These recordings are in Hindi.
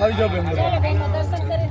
આવી જાઓ બેન દર્શન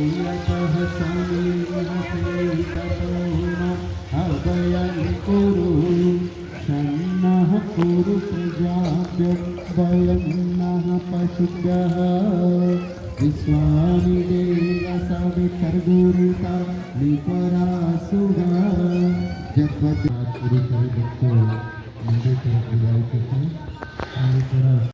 कुरु शन्नः कुरु प्रजाभ्यं नः पशुभ्यः। विश्वानि देवसवितर्गुरुता विपरासुरा जगत पूरी तरह भक्तों मंदिर तरफ़ विदाई करते हैं